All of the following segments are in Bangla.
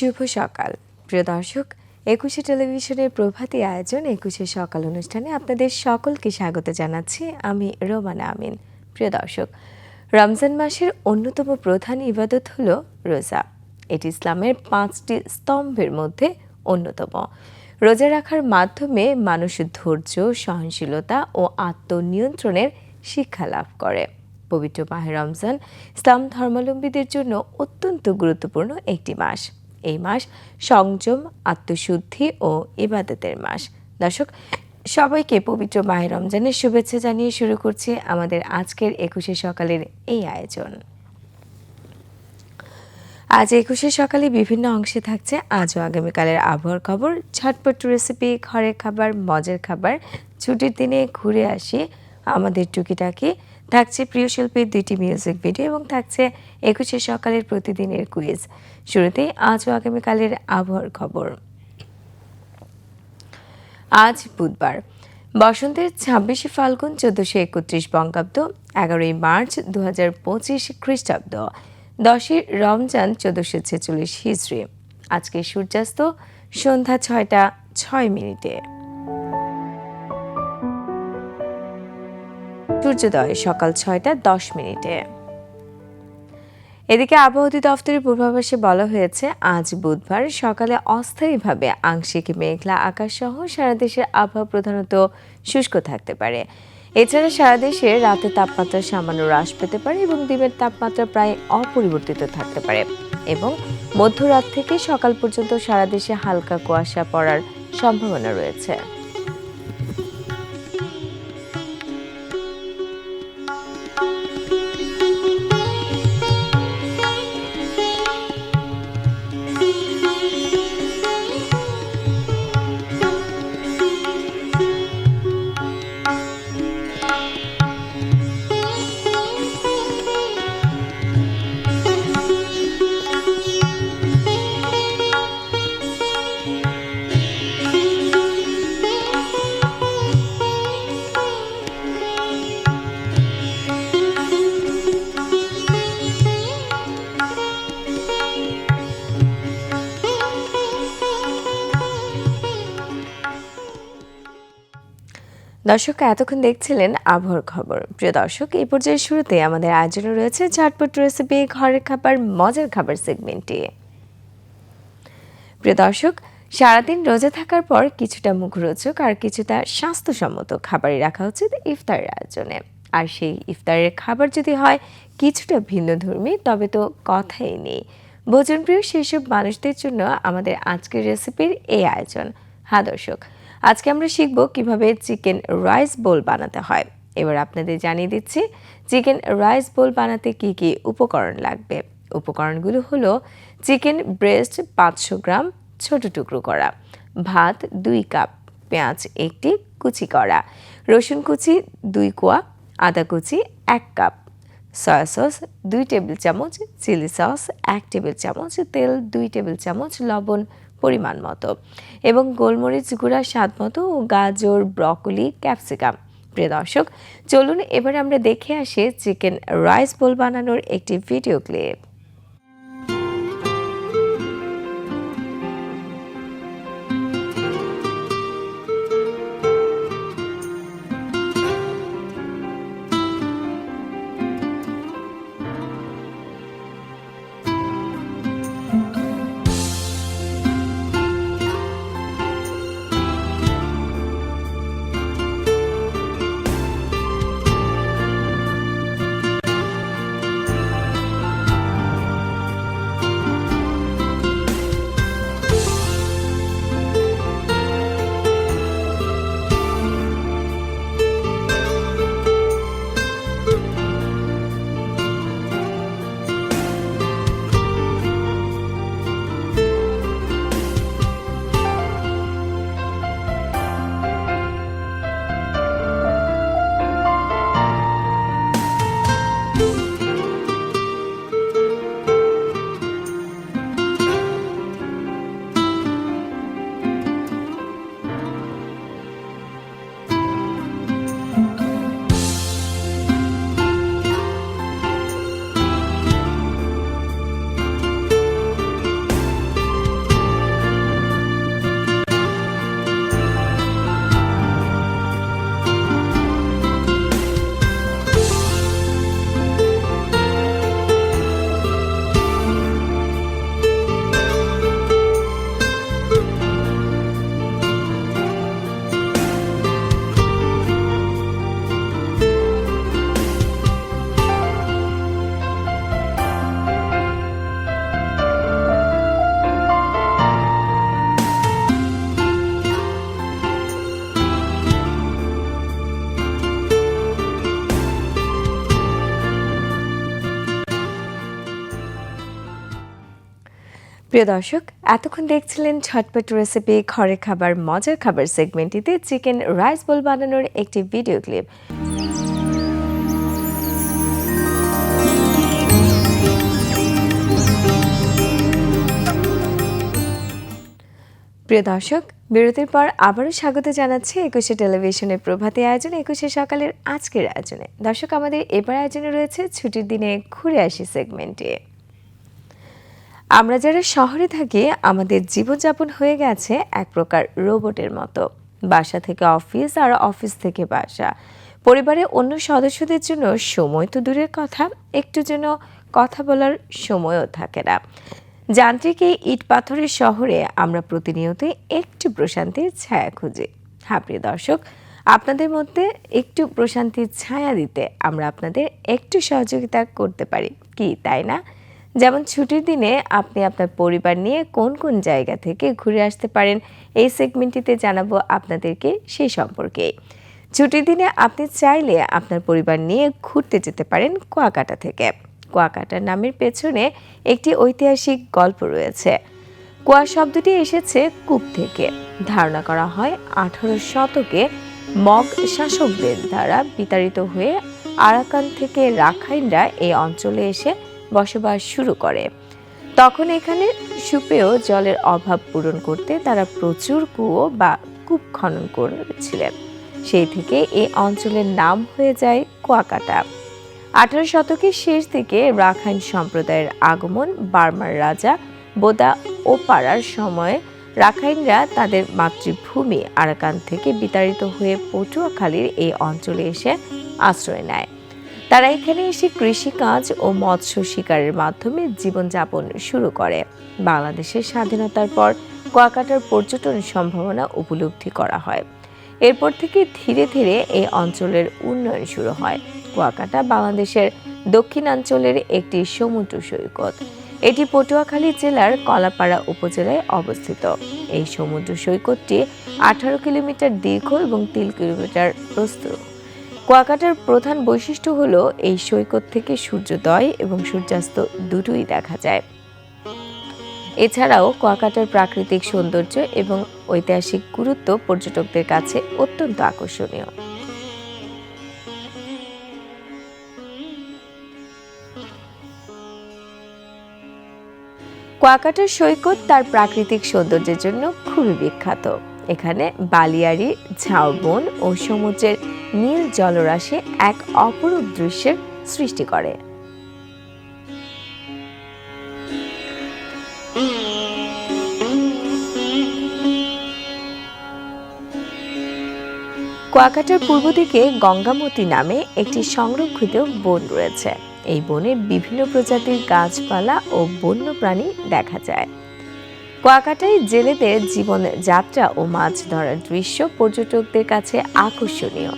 শুভ সকাল। প্রিয় দর্শক, একুশে টেলিভিশনের প্রভাতী আয়োজন একুশে সকাল অনুষ্ঠানে আপনাদের সকলকে স্বাগত জানাচ্ছি আমি রোমানা আমিন। প্রিয় দর্শক, রমজান মাসের অন্যতম প্রধান ইবাদত হল রোজা। এটি ইসলামের পাঁচটি স্তম্ভের মধ্যে অন্যতম। রোজা রাখার মাধ্যমে মানুষ ধৈর্য, সহনশীলতা ও আত্মনিয়ন্ত্রণের শিক্ষা লাভ করে। পবিত্র মাহে রমজান ইসলাম ধর্মাবলম্বীদের জন্য অত্যন্ত গুরুত্বপূর্ণ একটি মাস। এই মাস সংযম, আত্মশুদ্ধি ও ইবাদতের মাস। দর্শক, সবাইকে পবিত্র মাহে রমজানের শুভেচ্ছা জানিয়ে শুরু করছি আমাদের আজকের একুশে সকালের এই আয়োজন। আজ একুশে সকালে বিভিন্ন অংশে থাকছে আজও আগামীকালের আবহাওয়ার খবর। ঝটপট রেসিপি, ঘরের খাবার, মজার খাবার, ছুটির দিনে ঘুরে আসি। আমাদের টুকিটাকি থাকছে প্রিয় শিল্পীর দুইটি মিউজিক ভিডিও এবং থাকছে একুশে সকালের প্রতিদিনের কুইজ শুরুতেই আজও আগামীকালের আবহাওয়ার খবর। আজ বুধবার, বসন্তের ছাব্বিশে ফাল্গুন, চোদ্দশো একত্রিশ বঙ্গাব্দ, এগারোই মার্চ দু হাজার পঁচিশ খ্রিস্টাব্দ, দশই রমজান, চোদ্দশো ছেচল্লিশ হিজড়ি। আজকে সূর্যাস্ত সন্ধ্যা ছয়টা ছয় মিনিটে। সূর্যোদয় সকাল ছয়টা দশ মিনিটে। এদিকে আবহাওয়া দফতরের পূর্বাভাসে বলা হয়েছে, আজ বুধবার সকালে অস্থায়ীভাবে আংশিক মেঘলা আকাশ সহ সারা দেশের আবহাওয়া প্রধানত শুষ্ক থাকতে পারে। এছাড়া সারা দেশে রাতে তাপমাত্রা সামান্য হ্রাস পেতে পারে এবং দিনের তাপমাত্রা প্রায় অপরিবর্তিত থাকতে পারে। এবং মধ্যরাত থেকে সকাল পর্যন্ত সারা দেশে হালকা কুয়াশা পড়ার সম্ভাবনা রয়েছে। দর্শক, এতক্ষণ দেখছিলেন আবহাওয়ার খবর। প্রিয় দর্শক, এই পর্যায়ের শুরুতে আমাদের আয়োজনে রয়েছে ঝটপট রেসিপি ঘরের খাবার, মজার খাবার সেগমেন্টটি প্রিয় দর্শক, সারাদিন রোজা থাকার পর কিছুটা মুখরোচক আর কিছুটা স্বাস্থ্যসম্মত খাবারই রাখা উচিত ইফতারের আয়োজনে। আর সেই ইফতারের খাবার যদি হয় কিছুটা ভিন্নধর্মী, তবে তো কথাই নেই। ভোজনপ্রিয় সেসব মানুষদের জন্য আমাদের আজকের রেসিপির এই আয়োজন। হ্যাঁ দর্শক আজকে আমরা শিখব কীভাবে চিকেন রাইস বোল বানাতে হয়। এবার আপনাদের জানিয়ে দিচ্ছি, চিকেন রাইস বোল বানাতে কি কি উপকরণ লাগবে? উপকরণগুলো হলো চিকেন ব্রেস্ট পাঁচশো গ্রাম ছোট টুকরো করা, ভাত দুই কাপ, পেঁয়াজ একটি কুচি করা, রসুন কুচি দুই কোয়া, আদা কুচি এক কাপ, সয়া সস দুই টেবিল চামচ, চিলি সস এক টেবিল চামচ, তেল দুই টেবিল চামচ, লবণ পরিমাণ মতো। এবং গোলমরিচ গুঁড়া স্বাদ মতো গাজর, ব্রকলি, ক্যাপসিকাম। প্রিয় দর্শক, চলুন এবার আমরা দেখে আসি চিকেন রাইস বোল বানানোর একটি ভিডিও ক্লিপ। প্রিয় দর্শক, এতক্ষণ দেখছিলেন ছটপট রেসিপি ঘরে খাবার, মজার খাবার সেগমেন্টটিতে চিকেন রাইস বোল বানানোর একটি ভিডিও ক্লিপ প্রিয় দর্শক, বিরতির পর আবারও স্বাগত জানাচ্ছি একুশে টেলিভিশনের প্রভাতী আয়োজন, একুশে সকালের আজকের আয়োজনে। দর্শক, আমাদের এবার আয়োজনে রয়েছে ছুটির দিনে ঘুরে আসি সেগমেন্টে আমরা যারা শহরে থাকি, আমাদের জীবনযাপন হয়ে গেছে এক প্রকার রোবটের মতো। বাসা থেকে অফিস আর অফিস থেকে বাসা। পরিবারের অন্য সদস্যদের জন্য সময় তো দূরের কথা, একটু যেন কথা বলার সময়ও থাকে না। যান্ত্রিক এই ইট পাথরের শহরে আমরা প্রতিনিয়তই একটু প্রশান্তির ছায়া খুঁজি। হ্যাঁ প্রিয় দর্শক, আপনাদের মধ্যে একটু প্রশান্তির ছায়া দিতে আমরা আপনাদের একটু সহযোগিতা করতে পারি। কি, তাই না? যেমন ছুটির দিনে আপনি আপনার পরিবার নিয়ে কোন কোন জায়গা থেকে ঘুরে আসতে পারেন, এই সেগমেন্টটিতে জানাব আপনাদেরকে সেই সম্পর্কে। ছুটির দিনে আপনি চাইলে আপনার পরিবার নিয়ে ঘুরতে যেতে পারেন কুয়াকাটা থেকে। কুয়াকাটা নামের পেছনে একটি ঐতিহাসিক গল্প রয়েছে। কুয়া শব্দটি এসেছে কূপ থেকে। ধারণা করা হয় আঠারো শতকে মগ শাসকদের দ্বারা বিতাড়িত হয়ে আরাকান থেকে রাখাইনরা এই অঞ্চলে এসে বসবাস শুরু করে। তখন এখানে সুপেয় জলের অভাব পূরণ করতে তারা প্রচুর কুয়ো বা কূপ খনন করেছিলেন। সেই থেকে এই অঞ্চলের নাম হয়ে যায় কুয়াকাটা। আঠারো শতকের শেষ দিকে রাখাইন সম্প্রদায়ের আগমন বার্মার রাজা বোদা ও পাড়ার সময়ে রাখাইনরা তাদের মাতৃভূমি আরাকান থেকে বিতাড়িত হয়ে পটুয়াখালীর এই অঞ্চলে এসে আশ্রয় নেয়। তারা এখানে এসে কৃষিকাজ ও মৎস্য শিকারের মাধ্যমে জীবনযাপন শুরু করে। বাংলাদেশের স্বাধীনতার পর কুয়াকাটার পর্যটন সম্ভাবনা উপলব্ধি করা হয়। এরপর থেকে ধীরে ধীরে এই অঞ্চলের উন্নয়ন শুরু হয়। কুয়াকাটা বাংলাদেশের দক্ষিণাঞ্চলের একটি সমুদ্র সৈকত। এটি পটুয়াখালী জেলার কলাপাড়া উপজেলায় অবস্থিত। এই সমুদ্র সৈকতটি আঠারো কিলোমিটার দীর্ঘ এবং তিন কিলোমিটার প্রস্থ কুয়াকাটার প্রধান বৈশিষ্ট্য হলো এই সৈকত থেকে সূর্যোদয় এবং সূর্যাস্ত দুটোই দেখা যায়। এছাড়াও কুয়াকাটার প্রাকৃতিক সৌন্দর্য এবং ঐতিহাসিক গুরুত্ব পর্যটকদের কাছে অত্যন্ত আকর্ষণীয়। কুয়াকাটার সৈকত তার প্রাকৃতিক সৌন্দর্যের জন্য খুবই বিখ্যাত। এখানে বালিয়াড়ি ঝাউবন ও সমুদ্রের নীল জলরাশি এক অপরূপ দৃশ্যের সৃষ্টি করে। কুয়াকাটার পূর্ব দিকে গঙ্গামতী নামে একটি সংরক্ষিত বন রয়েছে। এই বনে বিভিন্ন প্রজাতির গাছপালা ও বন্যপ্রাণী দেখা যায়। কুয়াকাটায় জেলেদের জীবন যাত্রা ও মাছ ধরার দৃশ্য পর্যটকদের কাছে আকর্ষণীয়।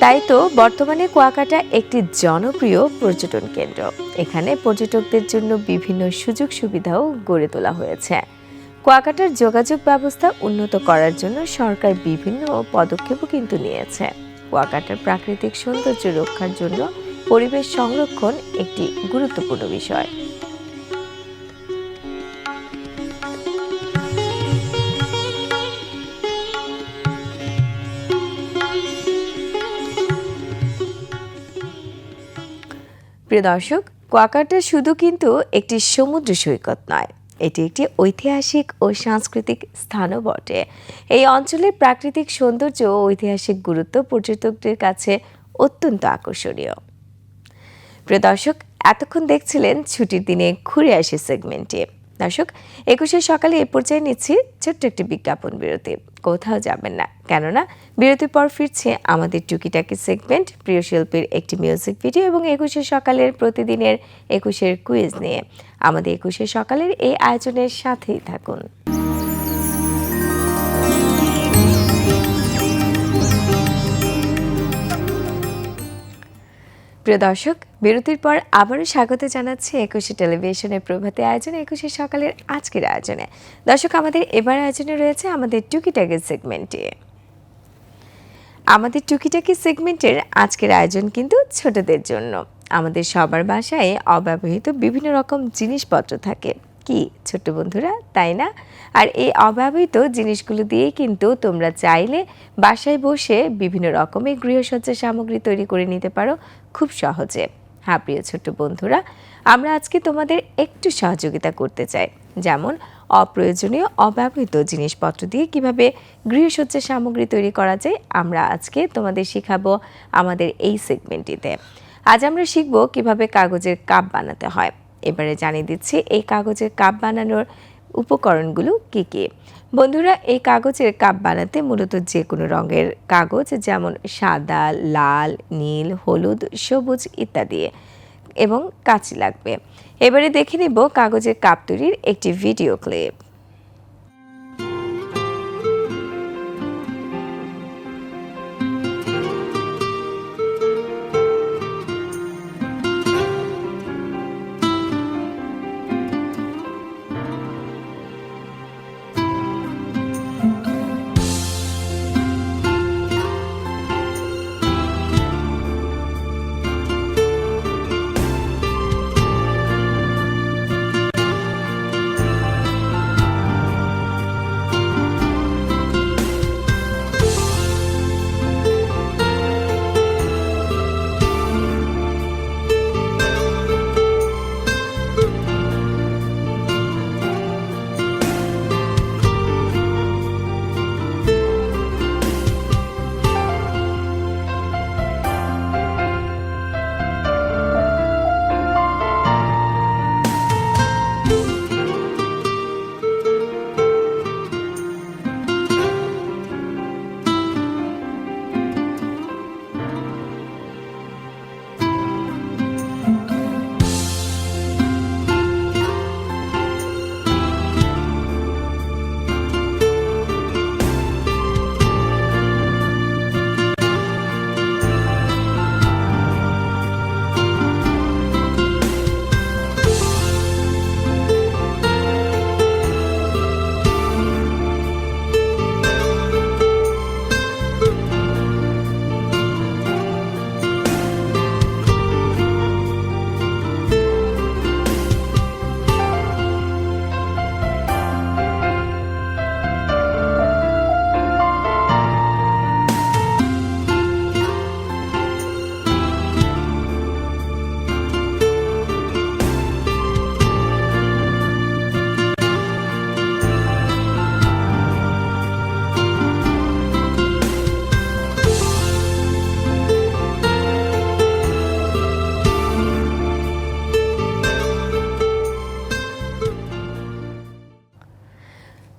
তাই তো বর্তমানে কুয়াকাটা একটি জনপ্রিয় পর্যটন কেন্দ্র। এখানে পর্যটকদের জন্য বিভিন্ন সুযোগ সুবিধাও গড়ে তোলা হয়েছে। কুয়াকাটার যোগাযোগ ব্যবস্থা উন্নত করার জন্য সরকার বিভিন্ন পদক্ষেপও কিন্তু নিয়েছে। কুয়াকাটার প্রাকৃতিক সৌন্দর্য রক্ষার জন্য পরিবেশ সংরক্ষণ একটি গুরুত্বপূর্ণ বিষয়। প্রিয় দর্শক, কুয়াকাটা শুধু কিন্তু একটি সমুদ্র সৈকত নয় এটি একটি ঐতিহাসিক ও সাংস্কৃতিক স্থানও বটে। এই অঞ্চলের প্রাকৃতিক সৌন্দর্য ও ঐতিহাসিক গুরুত্ব পর্যটকদের কাছে অত্যন্ত আকর্ষণীয়। প্রিয় দর্শক, এতক্ষণ দেখছিলেন ছুটির দিনে ঘুরে আসি সেগমেন্টে। দর্শক, একুশে সকালে এ পর্যায়ে নিচ্ছি ছোট্ট একটি বিজ্ঞাপন বিরতি। কোথাও যাবেন না, কেননা বিরতির পর ফিরছে আমাদের টুকিটাকি সেগমেন্ট, প্রিয় শিল্পীর একটি মিউজিক ভিডিও এবং একুশে সকালের প্রতিদিনের একুশের কুইজ নিয়ে। আমাদের একুশে সকালের এই আয়োজনের সাথেই থাকুন। প্রিয় দর্শক, বিরতির পর আবারও স্বাগত জানাচ্ছি একুশে টেলিভিশনের প্রভাতী আয়োজনে একুশে সকালের আজকের আয়োজনে। দর্শক, আমাদের এবার আয়োজনে রয়েছে আমাদের টুকিটাকি সেগমেন্টে আমাদের টুকিটাকি সেগমেন্টের আজকের আয়োজন কিন্তু ছোটদের জন্য। আমাদের সবার বাসায় অব্যবহৃত বিভিন্ন রকম জিনিসপত্র থাকে। কি? ছোট্ট বন্ধুরা, তাই না? আর এই অব্যবহৃত জিনিসগুলো দিয়ে কিন্তু তোমরা চাইলে বাসায় বসে বিভিন্ন রকমের গৃহসজ্জা সামগ্রী তৈরি করে নিতে পারো খুব সহজে। হ্যাঁ প্রিয় ছোট্ট বন্ধুরা, আমরা আজকে তোমাদের একটু সহযোগিতা করতে চাই। যেমন, অপ্রয়োজনীয় অব্যবহৃত জিনিসপত্র দিয়ে কীভাবে গৃহসজ্জা সামগ্রী তৈরি করা যায়, আমরা আজকে তোমাদের শেখাবো আমাদের এই সেগমেন্টটিতে। আজ আমরা শিখব কীভাবে কাগজের কাপ বানাতে হয়। এবারে জানিয়ে দিচ্ছি এই কাগজের কাপ বানানোর উপকরণগুলো কী কী। বন্ধুরা, এই কাগজের কাপ বানাতে মূলত যে কোনো রঙের কাগজ যেমন সাদা, লাল, নীল, হলুদ, সবুজ ইত্যাদি এবং কাঁচি লাগবে। এবারে দেখে নিব কাগজের কাপ তৈরির একটি ভিডিও ক্লিপ।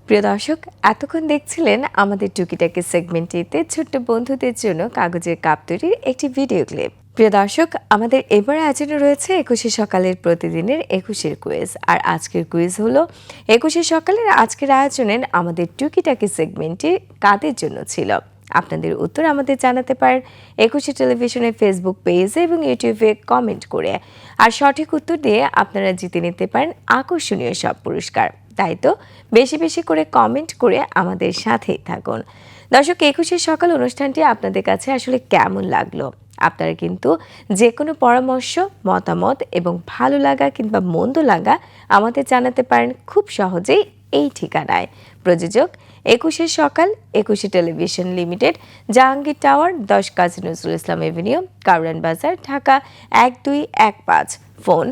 প্রিয় দর্শক, এতক্ষণ দেখছিলেন আমাদের টুকিটাকি সেগমেন্টটিতে ছোট্ট বন্ধুদের জন্য কাগজের কাপ তৈরির একটি ভিডিও ক্লিপ। প্রিয় দর্শক, আমাদের এবার আয়োজনে রয়েছে একুশে সকালের প্রতিদিনের একুশের কুইজ। আর আজকের কুইজ হলো একুশে সকালের আজকের আয়োজনের আমাদের টুকিটাকি সেগমেন্টটি কাদের জন্য ছিল? আপনাদের উত্তর আমাদের জানাতে পারেন একুশে টেলিভিশনের ফেসবুক পেজে এবং ইউটিউবে কমেন্ট করে। আর সঠিক উত্তর দিয়ে আপনারা জিতে নিতে পারেন আকর্ষণীয় সব পুরস্কার। তাই তো? বেশি বেশি করে কমেন্ট করে আমাদের সাথেই থাকুন। দর্শক, একুশের সকাল অনুষ্ঠানটি আপনাদের কাছে আসলে কেমন লাগল? আপনারা কিন্তু যে কোনো পরামর্শ, মতামত এবং ভালো লাগা কিংবা মন্দ লাগা আমাদের জানাতে পারেন খুব সহজেই এই ঠিকানায়। প্রযোজক একুশে সকাল, একুশে টেলিভিশন লিমিটেড, জাহাঙ্গীর টাওয়ার, দশ কাজী নজরুল ইসলাম এভিনিউ, কাউরান বাজার, ঢাকা এক দুই এক পাঁচ। ফোন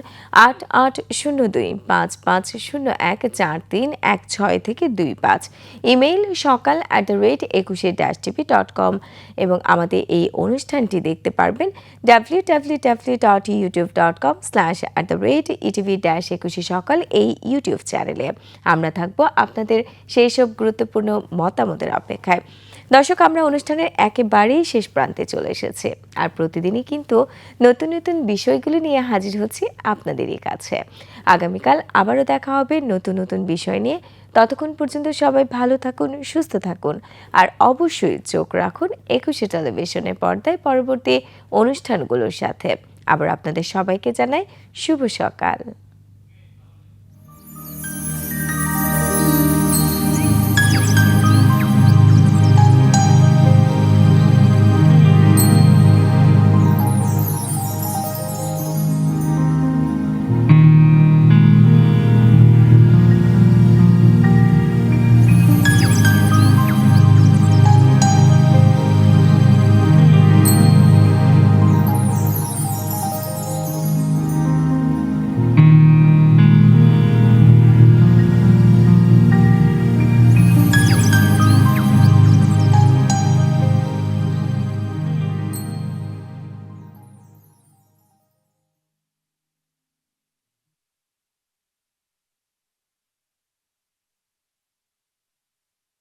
আট আট শূন্য দুই পাঁচ পাঁচ শূন্য এক চার তিন এক ছয় থেকে দুই পাঁচ। ইমেইল সকাল অ্যাট দ্য রেট একুশে ড্যাশ টিভি ডট কম এবং আমাদের এই অনুষ্ঠানটি দেখতে পারবেন W W W dot YouTube dot com slash at the rate ETV dash একুশে সকাল এই ইউটিউব চ্যানেলে আমরা থাকব আপনাদের সেই সব গুরুত্বপূর্ণ মতামতের অপেক্ষায়। দর্শক, আমরা অনুষ্ঠানের একেবারেই শেষ প্রান্তে চলে এসেছে। আর প্রতিদিনই কিন্তু নতুন নতুন বিষয়গুলি নিয়ে হাজির হচ্ছি আপনাদেরই কাছে। আগামীকাল আবারও দেখা হবে নতুন নতুন বিষয় নিয়ে। ততক্ষণ পর্যন্ত সবাই ভালো থাকুন, সুস্থ থাকুন। আর অবশ্যই চোখ রাখুন একুশে টেলিভিশনের পর্দায় পরবর্তী অনুষ্ঠানগুলোর সাথে। আবার আপনাদের সবাইকে জানাই শুভ সকাল।